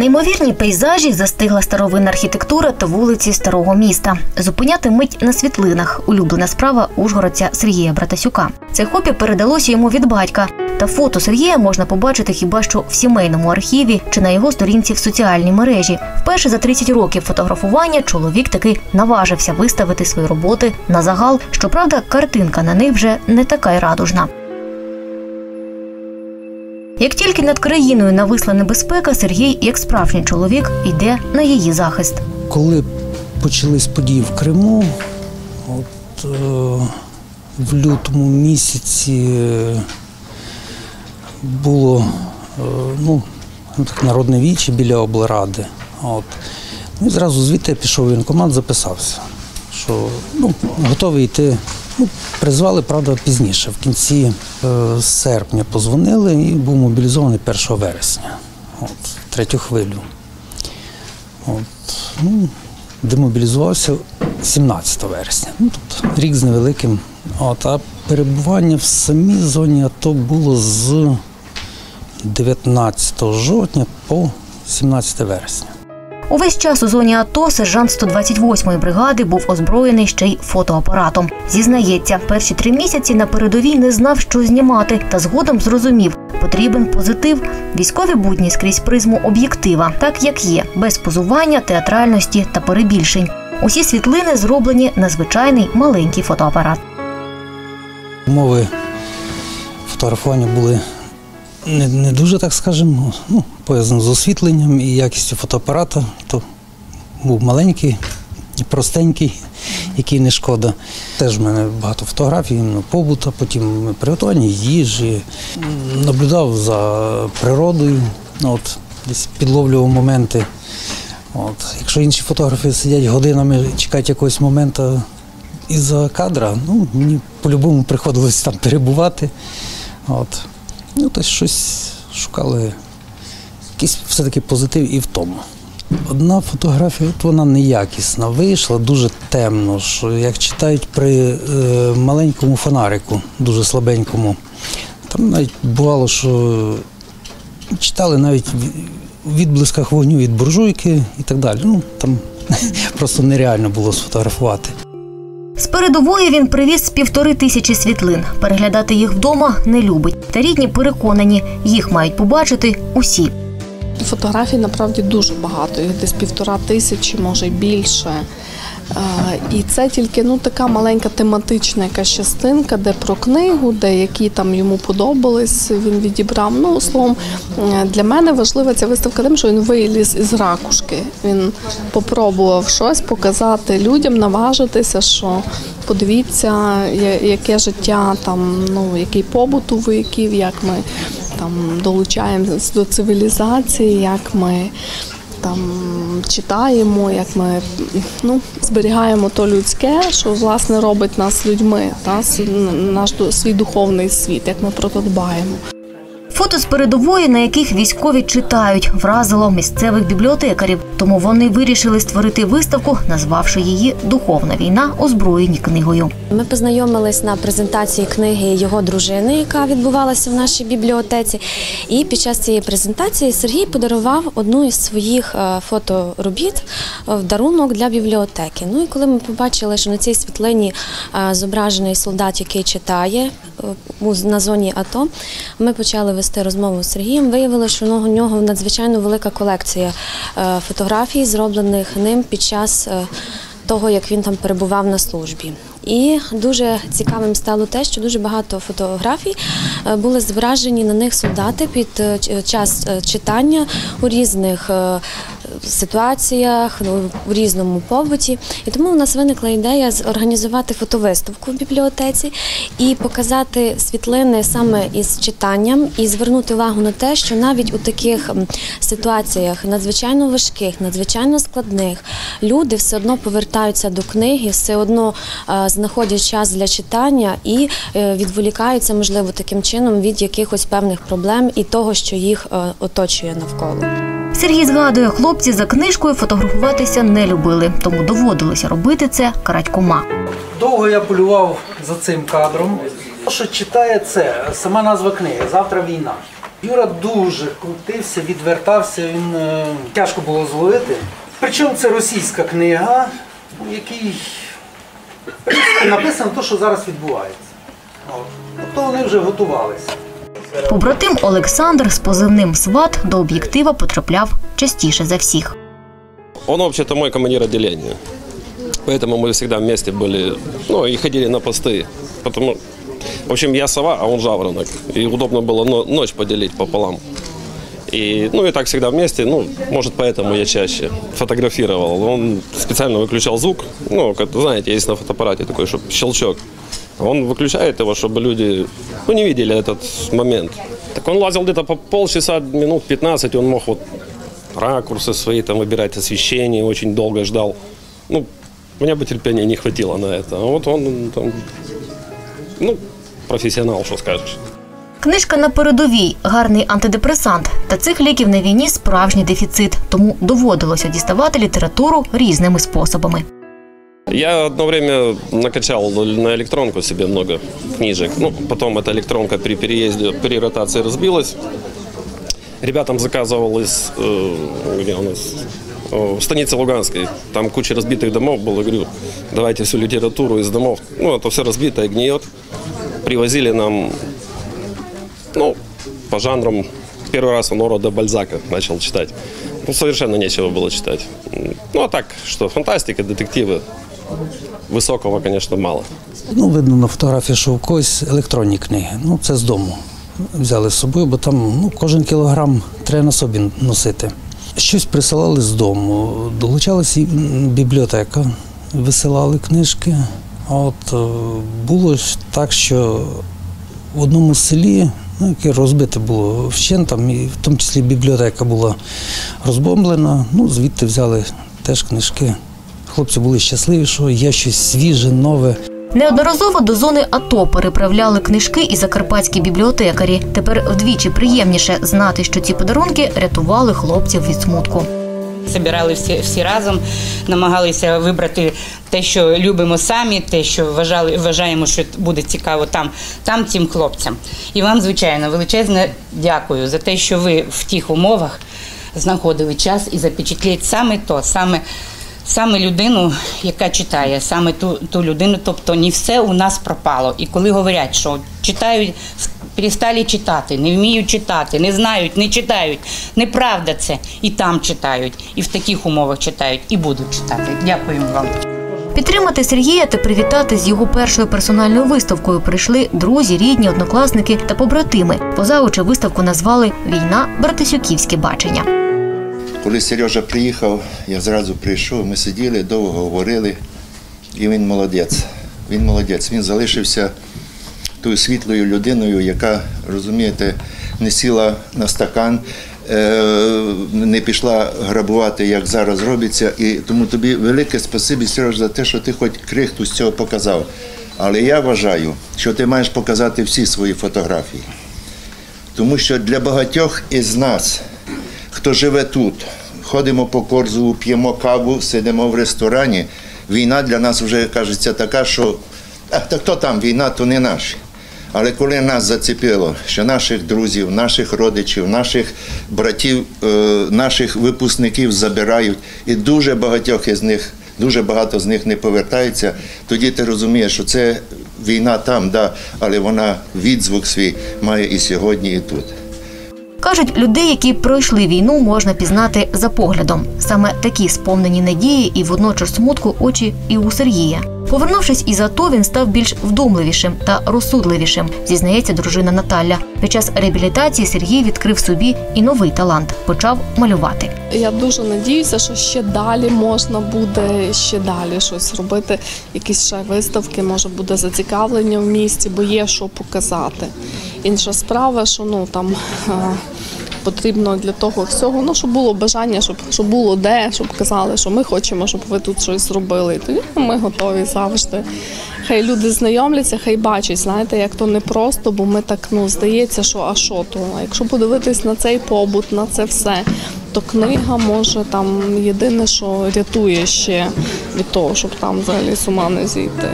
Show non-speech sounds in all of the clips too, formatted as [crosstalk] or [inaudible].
Неймовірні пейзажі застигла старовинна архітектура та вулиці старого міста. Зупиняти мить на світлинах улюблена справа ужгородця Сергія Братасюка. Це хобі передалося йому від батька. Та фото Сергія можна побачити хіба що в сімейному архіві чи на його сторінці в соціальній мережі. Вперше за 30 років фотографування чоловік таки наважився виставити свої роботи на загал. Щоправда, картинка на них вже не така й радужна. Як тільки над країною нависла небезпека, Сергій, як справжній чоловік, йде на її захист. Коли почались події в Криму, от, е, в лютому місяці було е, ну, так, народне віче біля облради. От. Ну, і зразу звідти пішов в воєнкомат, записався, що ну, готовий йти. Ну, призвали, правда, пізніше. В кінці е, серпня позвонили і був мобілізований 1 вересня, от, третю хвилю. От, ну, демобілізувався 17 вересня. Ну, тобто рік з невеликим. От, а перебування в самій зоні АТО було з 19 жовтня по 17 вересня. Увесь час у зоні АТО сержант 128-ї бригади був озброєний ще й фотоапаратом. Зізнається, перші три місяці на передовій не знав, що знімати, та згодом зрозумів, потрібен позитив, військові будні скрізь призму об'єктива, так як є, без позування, театральності та перебільшень. Усі світлини зроблені на звичайний маленький фотоапарат. Умови фотографування були не, не дуже, так скажемо, ну, пов'язані з освітленням і якістю фотоапарата. То був маленький, простенький, який не шкода. Теж в мене багато фотографій, іменно побута, потім приготування їжі. Наблюдав за природою, ну, от, десь підловлював моменти. От. Якщо інші фотографи сидять годинами, чекають якогось моменту із-за кадра, ну, мені по-любому приходилось там перебувати. От. Ну, то щось шукали, якийсь все-таки позитив і в тому. Одна фотографія, от вона неякісна, вийшла дуже темно, що як читають при е, маленькому фонарику, дуже слабенькому. Там навіть бувало, що читали навіть в відблисках вогню від буржуйки і так далі. Ну, там [laughs] просто нереально було сфотографувати. Передової він привіз півтори тисячі світлин. Переглядати їх вдома не любить. Та рідні переконані, їх мають побачити усі. Фотографій направді дуже багато, їх десь півтора тисячі, може й більше. Е, І це тільки ну така маленька тематична якась частинка, де про книгу, де які там йому подобались, він відібрав. Ну словом, е, для мене важлива ця виставка тим, що він виліз із ракушки. Він попробував щось показати людям, наважитися, що подивіться, яке життя там, ну який побут у вояків, як ми там долучаємося до цивілізації, як ми там читаємо, як ми ну, зберігаємо то людське, що власне робить нас людьми, та, наш свій духовний світ, як ми про то дбаємо. Фото з передової, на яких військові читають, вразило місцевих бібліотекарів. Тому вони вирішили створити виставку, назвавши її Духовна війна, озброєні книгою. Ми познайомились на презентації книги його дружини, яка відбувалася в нашій бібліотеці. І під час цієї презентації Сергій подарував одну із своїх е, фоторобіт е, в дарунок для бібліотеки. Ну і коли ми побачили, що на цій світлині е, зображений солдат, який читає на зоні АТО, ми почали вести розмову з Сергієм. Виявилося, що у нього надзвичайно велика колекція е, фотографій, зроблених ним під час. е, того, як він там перебував на службі. І дуже цікавим стало те, що дуже багато фотографій е, були зображені на них солдати під час читання у різних ситуаціях, в різному побуті. І тому у нас виникла ідея організувати фотовиставку в бібліотеці і показати світлини саме із читанням, і звернути увагу на те, що навіть у таких ситуаціях надзвичайно важких, надзвичайно складних, люди все одно повертаються до книги, все одно знаходять час для читання і е, відволікаються, можливо, таким чином від якихось певних проблем і того, що їх е, оточує навколо. Сергій згадує, хлопці за книжкою фотографуватися не любили, тому доводилося робити це крадькома. Довго я полював за цим кадром. Що читає це, сама назва книги Завтра війна. Юра дуже крутився, відвертався, він е, тяжко було зловити. Причому це російська книга, у якій написано те, що зараз відбувається. От. Тобто вони вже готувалися. Побратим Олександр з позивним сват до об'єктива потрапляв частіше за всіх. Он вообще-то мой командир отделения. Поэтому мы всегда вместе были, ну, и ходили на посты. Потому, в общем, я сова, а он жаворонок. И удобно было но- ночь поделить пополам. И, ну, и так всегда вместе, ну, может, поэтому я чаще фотографировал. Он специально выключал звук, ну, как, знаете, есть на фотоаппарате такой, чтобы щелчок. Он выключает его, чтобы люди, ну, не видели этот момент. Так он лазил где-то по полчаса, минут 15, он мог вот ракурсы свои там выбирать, освещение, очень долго ждал. Ну, у меня бы терпения не хватило на это. А вот он там, ну, профессионал, что скажешь. Книжка на передовій гарний антидепресант. Та цих ліків на війні справжній дефіцит, тому доводилося діставати літературу різними способами. Я одно время накачал на электронку себе много книжек. Ну, потом эта электронка при переезде, при ротации разбилась. Ребятам заказывал из, э, где у нас, в станице Луганской. Там куча разбитых домов было. Говорю, давайте всю литературу из домов. Ну, это все разбитое, гниет. Привозили нам, ну, по жанрам. Первый раз он рода Бальзака начал читать. Ну, совершенно нечего было читать. Ну, а так, что фантастика, детективы. Высокого, конечно, мало. Ну, видно на фотографії, що у когось електронні книги. Ну, це з дому. Взяли з собою, бо там ну, кожен кілограм треба на собі носити. Щось присилали з дому. Долучалася бібліотека, висилали книжки. От е, було так, що в одному селі, ну, яке розбите було вщент, там, і в тому числі бібліотека була розбомблена. Ну, звідти взяли теж книжки. Хлопці були щасливі, що є щось свіже, нове. Неодноразово до зони АТО переправляли книжки і закарпатські бібліотекарі. Тепер вдвічі приємніше знати, що ці подарунки рятували хлопців від смутку. Збирали всі, всі разом, намагалися вибрати те, що любимо самі, те, що вважали, вважаємо, що буде цікаво там, там цим хлопцям. І вам, звичайно, величезне дякую за те, що ви в тих умовах знаходили час і запечатліть саме то, саме, саме людину, яка читає, саме ту, ту людину, тобто не все у нас пропало. І коли говорять, що читають, перестали читати, не вміють читати, не знають, не читають. Неправда це. І там читають, і в таких умовах читають, і будуть читати. Дякую вам. Підтримати Сергія та привітати з його першою персональною виставкою прийшли друзі, рідні, однокласники та побратими. Позаучи виставку назвали Війна Братисюківське бачення. Коли Сережа приїхав, я зразу прийшов, ми сиділи, довго говорили, і він молодець. Він молодець. Він залишився тою світлою людиною, яка, розумієте, не сіла на стакан, е, не пішла грабувати, як зараз робиться. І тому тобі велике спасибі, Сереж, за те, що ти хоч крихту з цього показав. Але я вважаю, що ти маєш показати всі свої фотографії. Тому що для багатьох із нас, хто живе тут, ходимо по Корзову, п'ємо каву, сидимо в ресторані, війна для нас вже кажеться така, що а, та хто там війна, то не наші. Але коли нас зацепило, що наших друзів, наших родичів, наших братів, е, наших випускників забирають, і дуже багатьох із них, дуже багато з них не повертаються, тоді ти розумієш, що це війна там, да, але вона відзвук свій має і сьогодні, і тут. Кажуть, людей, які пройшли війну, можна пізнати за поглядом. Саме такі сповнені надії і водночас смутку очі і у Сергія. Повернувшись із АТО, він став більш вдумливішим та розсудливішим, зізнається дружина Наталя. Під час реабілітації Сергій відкрив собі і новий талант почав малювати. Я дуже надіюся, що ще далі можна буде ще далі щось робити, якісь ще виставки, може буде зацікавлення в місті, бо є що показати. Інша справа, що ну там потрібно для того всього, ну щоб було бажання, щоб, щоб було де, щоб казали, що ми хочемо, щоб ви тут щось зробили. І тоді ми готові завжди. Хай люди знайомляться, хай бачать, знаєте, як то непросто, бо ми так ну здається, що а що то. Якщо подивитись на цей побут, на це все, то книга може там єдине, що рятує ще від того, щоб там взагалі з ума не зійти.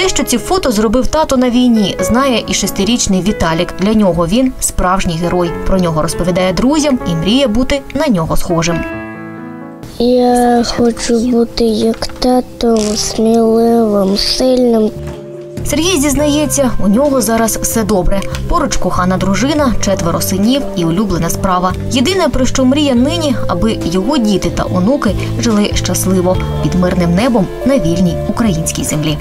Те, що ці фото зробив тато на війні, знає і шестирічний Віталік. Для нього він справжній герой. Про нього розповідає друзям і мріє бути на нього схожим. Я хочу бути як тато, сміливим, сильним. Сергій зізнається, у нього зараз все добре. Поруч кохана дружина, четверо синів і улюблена справа. Єдине, про що мріє нині, аби його діти та онуки жили щасливо під мирним небом на вільній українській землі.